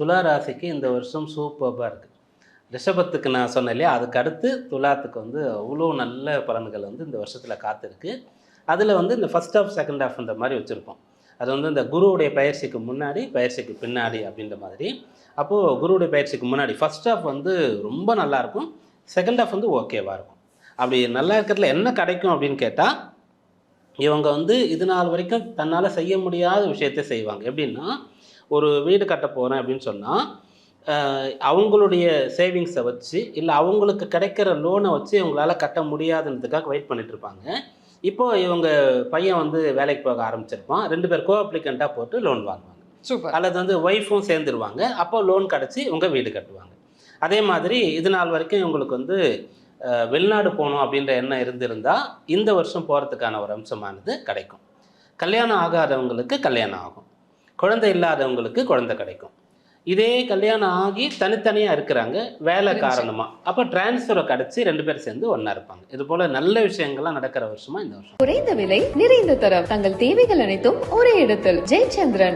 துலா ராசிக்கு இந்த வருஷம் சூப்பராக இருக்குது ரிஷபத்துக்கு நான் சொன்னேன் இல்லையா? அதுக்கு அடுத்து துலாத்துக்கு வந்து அவ்வளோ நல்ல பலன்கள் வந்து இந்த வருஷத்தில் காத்திருக்கு. அதில் வந்து இந்த ஃபஸ்ட் ஆஃப் செகண்ட் ஆஃப்ன்ற மாதிரி வச்சுருப்போம். அது வந்து இந்த குருவுடைய பயிற்சிக்கு முன்னாடி பயிற்சிக்கு பின்னாடி அப்படின்ற மாதிரி. அப்போது குருவுடைய பயிற்சிக்கு முன்னாடி ஃபஸ்ட் ஆஃப் வந்து ரொம்ப நல்லாயிருக்கும் செகண்ட் ஆஃப் வந்து ஓகேவாக இருக்கும். அப்படி நல்லா இருக்கிறதுல என்ன கிடைக்கும் அப்படின்னு கேட்டால் இவங்க வந்து இது நாள் வரைக்கும் தன்னால் செய்ய முடியாத விஷயத்தை செய்வாங்க. எப்படின்னா ஒரு வீடு கட்ட போகிறேன் அப்படின்னு சொன்னால் அவங்களுடைய சேவிங்ஸை வச்சு இல்லை அவங்களுக்கு கிடைக்கிற லோனை வச்சு இவங்களால கட்ட முடியாதுன்றதுக்காக வெயிட் பண்ணிட்டு இருப்பாங்க. இப்போ இவங்க பையன் வந்து வேலைக்கு போக ஆரம்பிச்சிருப்பான். ரெண்டு பேர் கோ அப்ளிகண்ட்டாக போட்டு லோன் வாங்குவாங்க. சூப்பர். அல்லது வந்து ஒய்ஃபும் சேர்ந்துருவாங்க. அப்போ லோன் கிடச்சி இவங்க வீடு கட்டுவாங்க. அதே மாதிரி இது நாள் வரைக்கும் இவங்களுக்கு வந்து வெளிநாடு போகணும் அப்படின்ற எண்ணம் இருந்திருந்தால் இந்த வருஷம் போகிறதுக்கான ஒரு அம்சமானது கிடைக்கும். கல்யாணம் ஆகாதவங்களுக்கு கல்யாணம் ஆகும். குழந்தை இல்லாதவங்களுக்கு குழந்தை கிடைக்கும். இதே கல்யாணம் ஆகி தனித்தனியாக இருக்கிறாங்க வேலை. காரணமாக அப்போ டிரான்ஸ்ஃபரை கிடச்சி ரெண்டு பேர் சேர்ந்து ஒன்றா இருப்பாங்க. இது போல் நல்ல விஷயங்கள்லாம் நடக்கிற வருஷமா இந்த வருஷம். குறைந்த விலை நிறைந்த தரம். தங்கள் தேவைகள் அனைத்தும் ஒரே இடத்தில். ஜெயச்சந்திரன்.